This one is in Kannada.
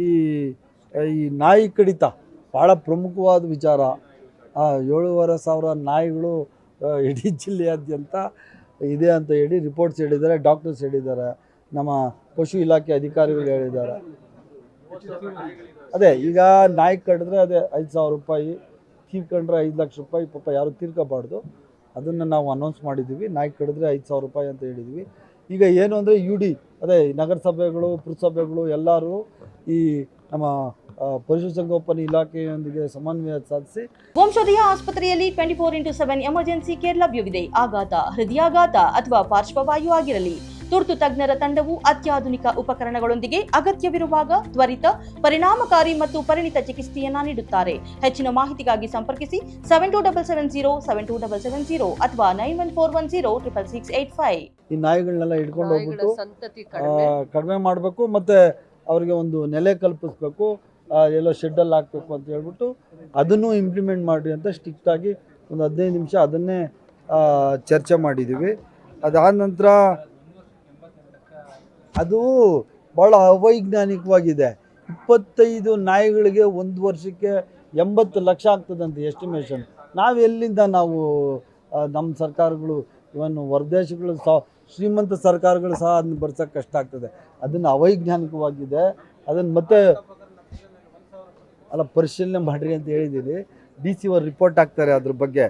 ಈ ಈ ನಾಯಿ ಕಡಿತ ಭಾಳ ಪ್ರಮುಖವಾದ ವಿಚಾರ. ಆ, ಏಳೂವರೆ ಸಾವಿರ ನಾಯಿಗಳು ಇಡೀ ಜಿಲ್ಲೆಯಾದ್ಯಂತ ಇದೆ ಅಂತ ಹೇಳಿ ರಿಪೋರ್ಟ್ಸ್ ಹೇಳಿದ್ದಾರೆ ಡಾಕ್ಟರ್ಸ್ ಹೇಳಿದ್ದಾರೆ. ನಮ್ಮ ಪಶು ಇಲಾಖೆ ಅಧಿಕಾರಿಗಳು ಹೇಳಿದ್ದಾರೆ. ಅದೇ ಈಗ ನಾಯಿ ಕಡಿದ್ರೆ ಅದೇ ಐದು ಸಾವಿರ ರೂಪಾಯಿ ತೀರ್ಕೊಂಡ್ರೆ ಐದು ಲಕ್ಷ ರೂಪಾಯಿ ಪಾಪ ಯಾರು ತೀರ್ಕೋಬಾರ್ದು. ಅದನ್ನು ನಾವು ಅನೌನ್ಸ್ ಮಾಡಿದ್ದೀವಿ ನಾಯಿ ಕಡಿದ್ರೆ ಐದು ಸಾವಿರ ರೂಪಾಯಿ ಅಂತ ಹೇಳಿದ್ವಿ ಈಗ ಏನು ಅಂದರೆ ಯು ಅದೇ ನಗರಸಭೆಗಳು ಪುರಸಭೆಗಳು ಎಲ್ಲರೂ ಈ ನಮ್ಮ ಪಶುಸಂಗೋಪನೆ ಇಲಾಖೆಯೊಂದಿಗೆ ಸಮನ್ವಯ ಸಾಧಿಸಿ ವಂಶೋದಯ ಆಸ್ಪತ್ರೆಯಲ್ಲಿ twenty four into seven emergency care ಲಭ್ಯವಿದೆ. ಆಘಾತ ಹೃದಯಾಘಾತ ಅಥವಾ ಪಾರ್ಶ್ವವಾಯು ಆಗಿರಲಿ. ತುರ್ತು ತಜ್ಞರ ತಂಡವು ಅತ್ಯಾಧುನಿಕ ಉಪಕರಣಗಳೊಂದಿಗೆ ಅಗತ್ಯವಿರುವಾಗ ತ್ವರಿತ ಪರಿಣಾಮಕಾರಿ ಮತ್ತು ಪರಿಣಿತ ಚಿಕಿತ್ಸೆಯನ್ನ ನೀಡುತ್ತಾರೆ. ಹೆಚ್ಚಿನ ಮಾಹಿತಿಗಾಗಿ ಸಂಪರ್ಕಿಸಿ seven two double seven zero seven two double seven zero ಅಥವಾ nine one four one zero triple six eight five ಈ ನಾಯಿಗಳನ್ನೆಲ್ಲ ಹಿಡ್ಕೊಂಡು ಹೋಗ್ಬಿಟ್ಟು ಕಡಿಮೆ ಮಾಡಬೇಕು. ಮತ್ತು ಅವರಿಗೆ ಒಂದು ನೆಲೆ ಕಲ್ಪಿಸ್ಬೇಕು ಎಲ್ಲೋ ಶೆಡ್ಡಲ್ಲಿ ಹಾಕ್ಬೇಕು ಅಂತ ಹೇಳ್ಬಿಟ್ಟು ಅದನ್ನು ಇಂಪ್ಲಿಮೆಂಟ್ ಮಾಡಿ ಅಂತ ಸ್ಟ್ರಿಕ್ಟಾಗಿ ಒಂದು ಹದಿನೈದು ನಿಮಿಷ ಅದನ್ನೇ ಚರ್ಚೆ ಮಾಡಿದ್ದೀವಿ ಅದಾದ ನಂತರ ಅದು ಭಾಳ ಅವೈಜ್ಞಾನಿಕವಾಗಿದೆ. ಇಪ್ಪತ್ತೈದು ನಾಯಿಗಳಿಗೆ ಒಂದು ವರ್ಷಕ್ಕೆ ಎಂಬತ್ತು ಲಕ್ಷ ಆಗ್ತದಂತೆ ಎಸ್ಟಿಮೇಷನ್ ನಾವೆಲ್ಲಿಂದ ನಾವು ನಮ್ಮ ಸರ್ಕಾರಗಳು ಇವನ್ ಹೊರದೇಶಗಳು ಸಹ, ಶ್ರೀಮಂತ ಸರ್ಕಾರಗಳು ಸಹ ಅದನ್ನ ಬರ್ಸೋಕ್ಕೆ ಕಷ್ಟ ಆಗ್ತದೆ. ಅದನ್ನು ಅವೈಜ್ಞಾನಿಕವಾಗಿದೆ. ಅದನ್ನು ಮತ್ತೆ ಅಲ್ಲ, ಪರಿಶೀಲನೆ ಮಾಡಿರಿ ಅಂತ ಹೇಳಿದ್ದೀನಿ ಡಿ ಸಿ ಅವರು ರಿಪೋರ್ಟ್ ಹಾಕ್ತಾರೆ ಅದ್ರ ಬಗ್ಗೆ.